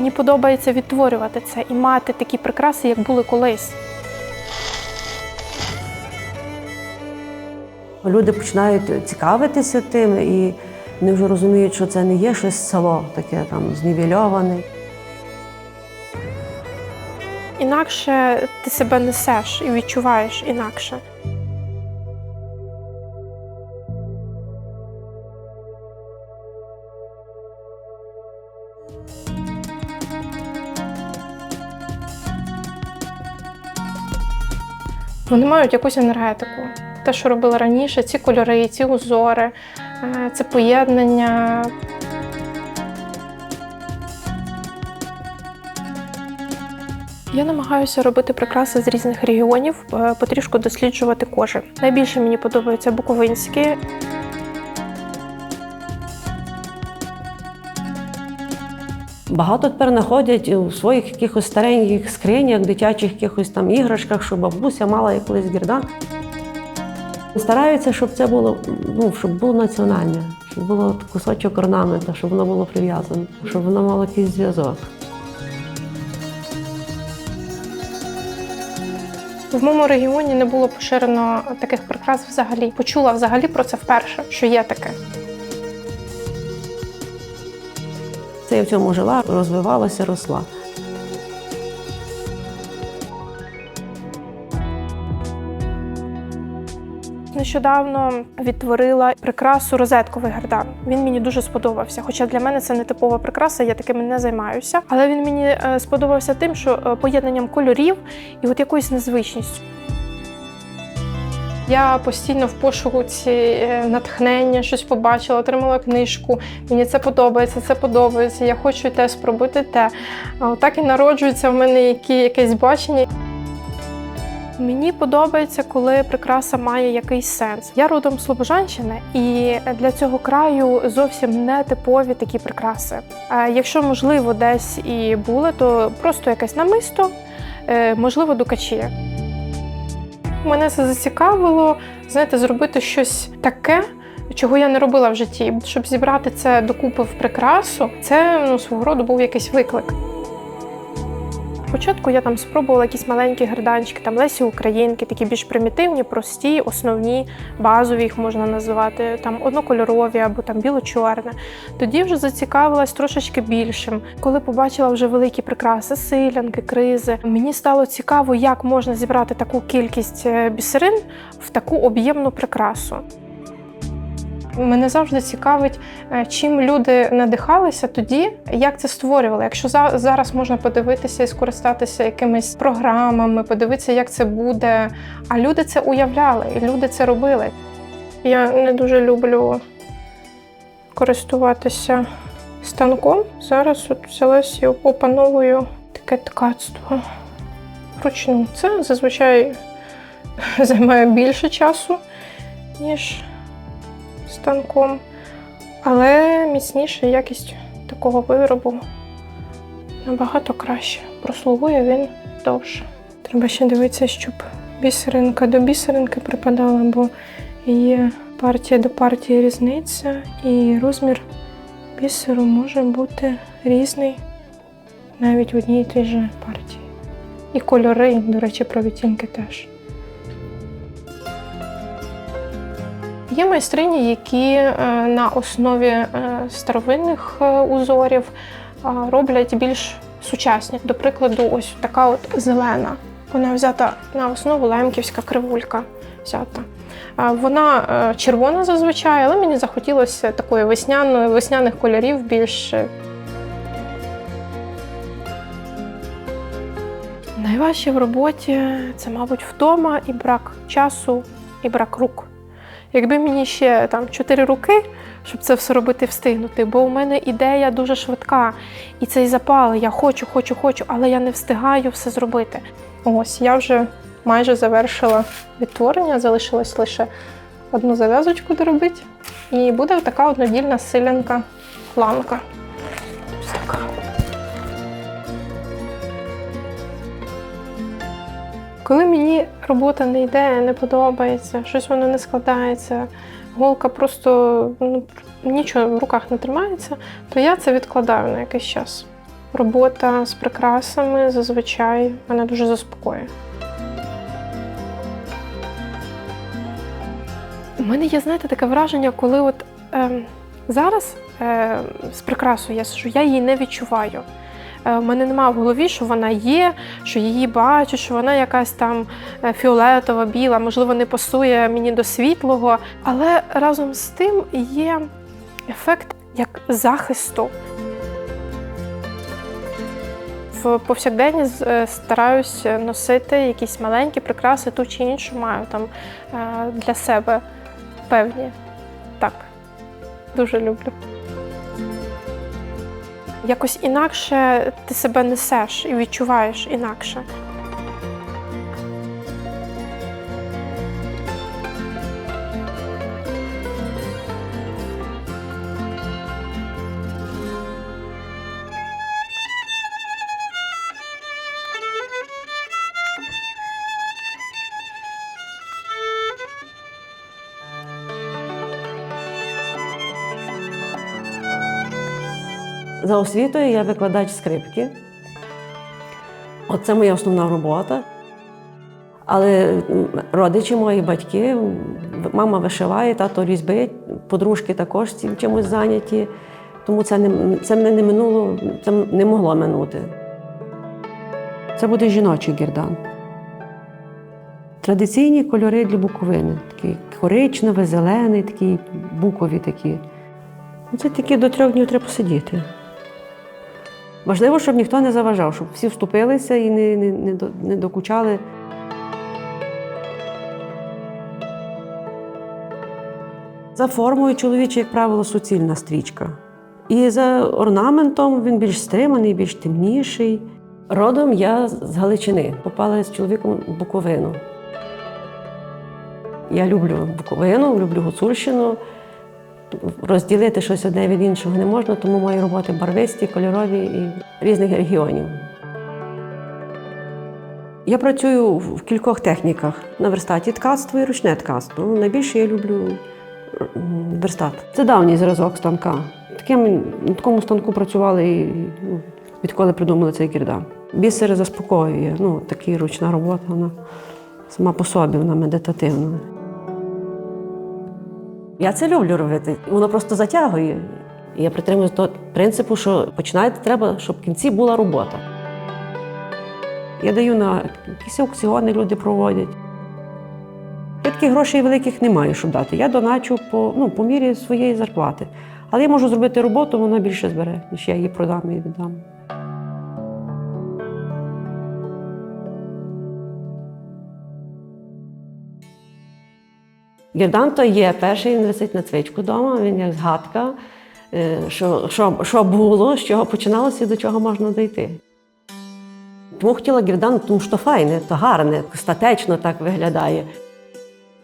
Мені подобається відтворювати це і мати такі прикраси, як були колись. Люди починають цікавитися тим, і вони вже розуміють, що це не є щось село, таке там знівельоване. Інакше ти себе несеш і відчуваєш інакше. Вони мають якусь енергетику. Те, що робили раніше, ці кольори, ці узори, е, це поєднання. Я намагаюся робити прикраси з різних регіонів, е, потрішку досліджувати кожен. Найбільше мені подобаються буковинські. Багато тепер знаходять у своїх якихось стареньких скринях, дитячих якихось там іграшках, що бабуся мала як колись гірдан. Стараються, щоб це було, ну, щоб було національне, щоб було кусочок орнамента, щоб воно було прив'язане, щоб воно мало якийсь зв'язок. В моєму регіоні не було поширено таких прикрас взагалі. Почула взагалі про це вперше, що є таке. Це я в цьому жила, розвивалася, росла. Нещодавно відтворила прикрасу розетковий гардан. Він мені дуже сподобався. Хоча для мене це не типова прикраса, я такими не займаюся. Але він мені е, сподобався тим, що е, поєднанням кольорів і от якоюсь незвичністю. Я постійно в пошуці е, натхнення, щось побачила, отримала книжку. Мені це подобається, це подобається. Я хочу те спробувати те. Так і народжується в мене які, якесь бачення. Мені подобається, коли прикраса має якийсь сенс. Я родом з Слобожанщини, і для цього краю зовсім не типові такі прикраси. Якщо можливо десь і були, то просто якесь намисто, е, можливо, дукачі. Мене це зацікавило, знаєте, зробити щось таке. Чого я не робила в житті, щоб зібрати це докупи в прикрасу, це ну, свого роду був якийсь виклик. Спочатку я там спробувала якісь маленькі герданчики, там Лесі Українки, такі більш примітивні, прості, основні, базові їх можна називати, там однокольорові або там біло-чорне. Тоді вже зацікавилась трошечки більшим. Коли побачила вже великі прикраси, силянки, кризи, мені стало цікаво, як можна зібрати таку кількість е, бісерин в таку об'ємну прикрасу. Мене завжди цікавить, е, чим люди надихалися тоді, як це створювали. Якщо зараз можна подивитися і скористатися якимись програмами, подивитися, як це буде. А люди це уявляли, і люди це робили. Я не дуже люблю користуватися станком. Зараз от взялась і опановую таке ткацтво вручну. Це зазвичай займає більше часу, ніж станком, але міцніша якість такого виробу набагато краще. Прослугує він довше. Треба ще дивитися, щоб бісеринка до бісеринки припадала, бо є партія до партії різниця, і розмір бісеру може бути різний навіть в одній і тій же партії. І кольори, до речі, про відтінки теж. Є майстрині, які е, на основі е, старовинних е, узорів роблять більш сучасні. До прикладу, ось така от зелена. Вона взята на основу лемківська кривулька. Взята. Вона червона зазвичай, але мені захотілося такої весняної, весняних кольорів більш. Найважче в роботі це, мабуть, втома і брак часу, і брак рук. Якби мені ще там чотири роки, щоб це все робити встигнути, бо у мене ідея дуже швидка, і цей запал, я хочу, хочу, хочу, але я не встигаю все зробити. Ось я вже майже завершила відтворення, залишилось лише одну зав'язочку доробити. І буде така однодільна силянка планка. Ось така. Коли мені робота не йде, не подобається, щось воно не складається, голка просто ну, нічого в руках не тримається, то я це відкладаю на якийсь час. Робота з прикрасами зазвичай мене дуже заспокоює. У мене є, знаєте, таке враження, коли от е, зараз е, з прикрасою я сижу, я її не відчуваю. Е, У мене немає в голові, що вона є, що її бачу, що вона якась там е, фіолетова, біла, можливо, не пасує мені до світлого. Але разом з тим є ефект як захисту. В повсякденні е, стараюсь носити якісь маленькі прикраси, ту чи іншу маю там для себе певні. Так, дуже люблю. Якось інакше ти себе несеш і відчуваєш інакше. За освітою я викладач скрипки. Оце моя основна робота. Але родичі мої батьки, мама вишиває, тато різьбить, подружки також цим чимось зайняті. Тому це, не, це мене не минуло, це не могло минути. Це буде жіночий гірдан. Традиційні кольори для буковини. Такі коричневий, зелений, такі букові такі. Це тільки до трьох днів треба посидіти. Важливо, щоб ніхто не заважав, щоб всі вступилися і не, не, не, не докучали. За формою чоловічий, як правило, суцільна стрічка. І за орнаментом він більш стриманий, більш темніший. Родом я з Галичини. Попала з чоловіком в Буковину. Я люблю Буковину, люблю Гуцульщину. Розділити щось одне від іншого не можна, тому мої роботи барвисті, кольорові і різних регіонів. Я працюю в кількох техніках на верстаті ткацтво і ручне ткацтво. Найбільше я люблю верстат. Це давній зразок станка. Таким, на такому станку працювали і ну, відколи придумали цей кірдан. Бісер заспокоює. Ну, така ручна робота, вона сама по собі, вона медитативна. Я це люблю робити. Воно просто затягує. Я притримуюсь того принципу, що починати треба, щоб в кінці була робота. Я даю на якісь аукціони, люди проводять. Я таких грошей великих не маю, щоб дати. Я доначу по, ну, по мірі своєї зарплати. Але я можу зробити роботу, вона більше збере, ніж я її продам і віддам. Гірдан то є перший, він висить на цвичку вдома, він як згадка, е, що, що, що було, з чого починалося і до чого можна дійти. Тому хотіла гірдан, тому що файне, то гарне, статечно так виглядає.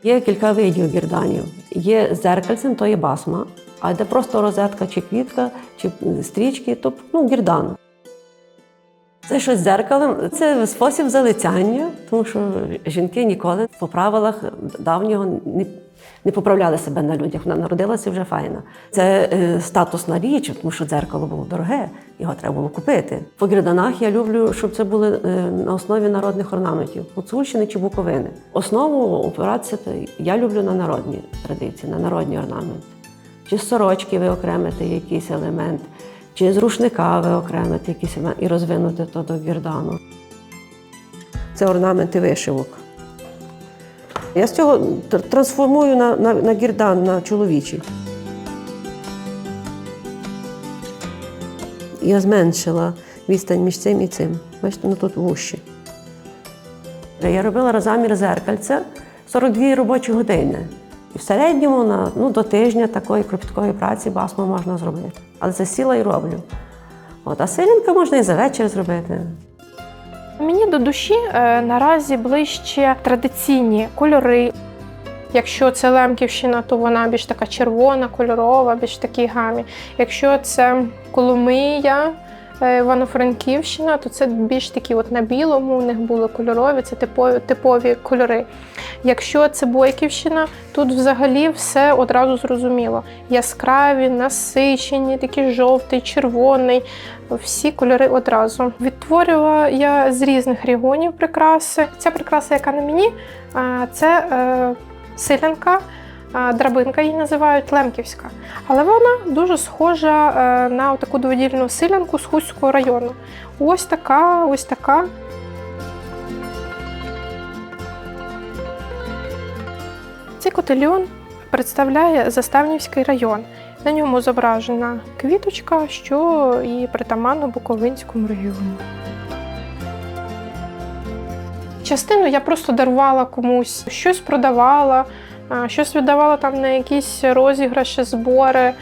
Є кілька видів гірданів. Є зеркальцем, то є басма, а де просто розетка чи квітка, чи стрічки, то ну, гірдан. Це щось з зеркалем, це спосіб залицяння, тому що жінки ніколи по правилах давнього не, не поправляли себе на людях. Вона народилася вже файна. Це е, статусна річ, тому що дзеркало було дороге, його треба було купити. По гряданах я люблю, щоб це були е, на основі народних орнаментів, Гуцульщини чи Буковини. Основу то я люблю на народні традиції, на народні орнаменти. Чи сорочки виокремити якийсь елемент, чи з рушника виокремити елемент і розвинути то до гірдану. Це орнаменти вишивок. Я з цього трансформую на, на, на гірдан, на чоловічий. Я зменшила відстань між цим і цим. Бачите, ну тут вущі. Я робила розамір зеркальця 42 робочі години. І в середньому на, ну, до тижня такої кропіткої праці басму можна зробити. Але це сіла і роблю. От, а силінка можна і за вечір зробити. Мені до душі е, наразі ближче традиційні кольори. Якщо це Лемківщина, то вона більш така червона, кольорова, більш в такій гамі. Якщо це Коломия, е, Івано-Франківщина, то це більш такі от на білому, у них були кольорові, це типові, типові кольори. Якщо це Бойківщина, тут взагалі все одразу зрозуміло. Яскраві, насичені, такі жовтий, червоний, всі кольори одразу. Відтворювала я з різних регіонів прикраси. Ця прикраса, яка на мені, це е, силянка. Драбинка її називають лемківська, але вона дуже схожа е, на таку дводільну силянку з Хуського району. Ось така, ось така. Цей котельйон представляє Заставнівський район. На ньому зображена квіточка, що і притаманно Буковинському регіону. Частину я просто дарувала комусь, щось продавала, щось віддавала там на якісь розіграші, збори.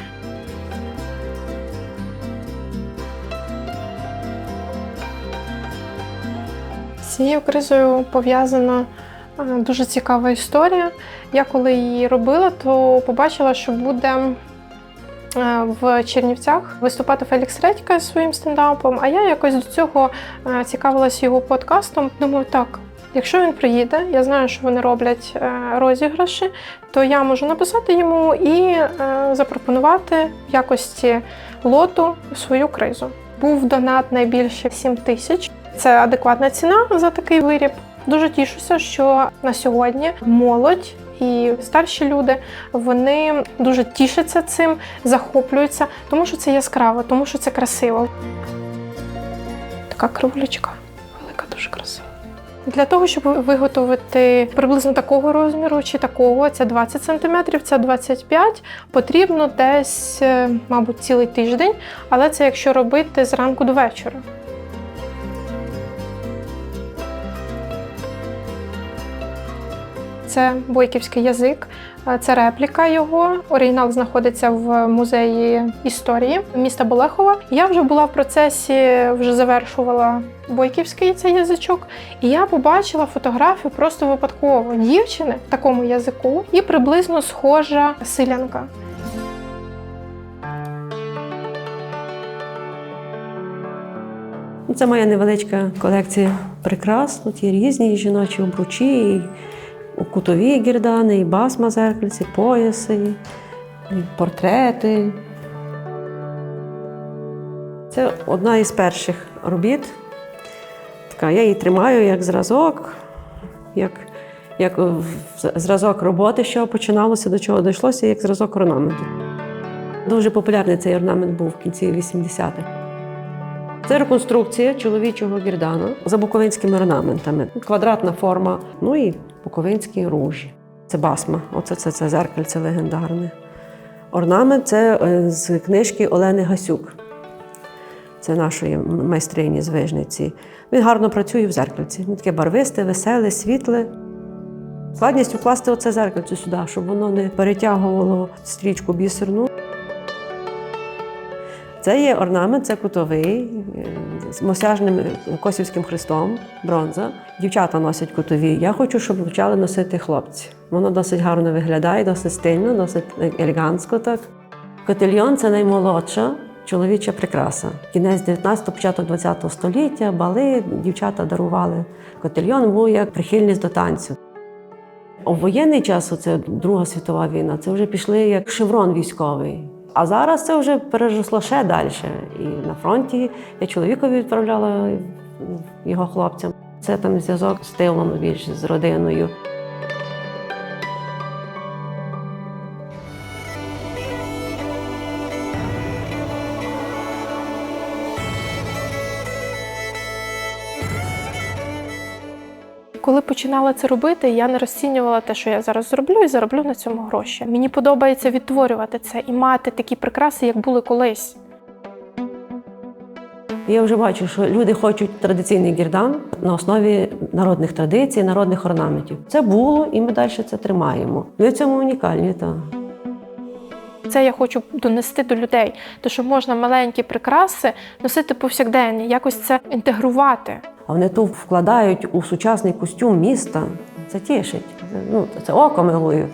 Цією кризою пов'язана е, дуже цікава історія. Я коли її робила, то побачила, що буде е, в Чернівцях виступати Фелікс Редька зі своїм стендапом. А я якось до цього е, цікавилася його подкастом. Думаю, так. Якщо він приїде, я знаю, що вони роблять е, розіграші, то я можу написати йому і е, запропонувати в якості лоту свою кризу. Був донат найбільше 7 тисяч. Це адекватна ціна за такий виріб. Дуже тішуся, що на сьогодні молодь і старші люди вони дуже тішаться цим, захоплюються, тому що це яскраво, тому що це красиво. Така кривулечка, велика, дуже красива. Для того, щоб виготовити приблизно такого розміру чи такого, це 20 см, це 25 потрібно десь, е, мабуть, цілий тиждень, але це якщо робити зранку до вечора. Це бойківський язик, е, це репліка його. Оригінал знаходиться в музеї історії міста Болехова. Я вже була в процесі, вже завершувала бойківський цей язичок, і я побачила фотографію просто випадково дівчини в такому язику і приблизно схожа силянка. Це моя невеличка колекція прикрас. Тут є різні жіночі обручі, кутові гірдани, і басма зеркальці, пояси, і портрети. Це одна із перших робіт. Така, я її тримаю як зразок, як, як зразок роботи, що починалося, до чого дійшлося, як зразок орнаменту. Дуже популярний цей орнамент був в кінці 80-х. Це реконструкція чоловічого гірдану за буковинськими орнаментами. Квадратна форма, ну і буковинські ружі. Це басма. Оце це, це зеркальце легендарне. Орнамент це е, з книжки Олени Гасюк. Це нашої майстрині з вижниці. Він гарно працює в зеркальці. Він таке барвисте, веселе, світле. Складність укласти оце зеркальце сюди, щоб воно не перетягувало стрічку бісерну. Це є орнамент, це кутовий е, з мосяжним косівським хрестом, бронза. Дівчата носять кутові. Я хочу, щоб почали носити хлопці. Воно досить гарно виглядає, досить стильно, досить елегантсько так. Котельйон це наймолодша чоловіча прикраса. Кінець 19-го, початок 20-го століття, бали, дівчата дарували котельйон, був як прихильність до танцю. У воєнний час, це Друга світова війна, це вже пішли як шеврон військовий. А зараз це вже переросло ще далі. І на фронті я чоловікові відправляла його хлопцям. Це там зв'язок з тилом більш з родиною. Коли починала це робити, я не розцінювала те, що я зараз зроблю, і зароблю на цьому гроші. Мені подобається відтворювати це і мати такі прикраси, як були колись. Я вже бачу, що люди хочуть традиційний гірдан на основі народних традицій, народних орнаментів. Це було, і ми далі це тримаємо. Ми в цьому унікальні. Так. Це я хочу донести до людей, то що можна маленькі прикраси носити повсякденні, якось це інтегрувати. А вони ту вкладають у сучасний костюм міста. Це тішить. Ну, це око милує.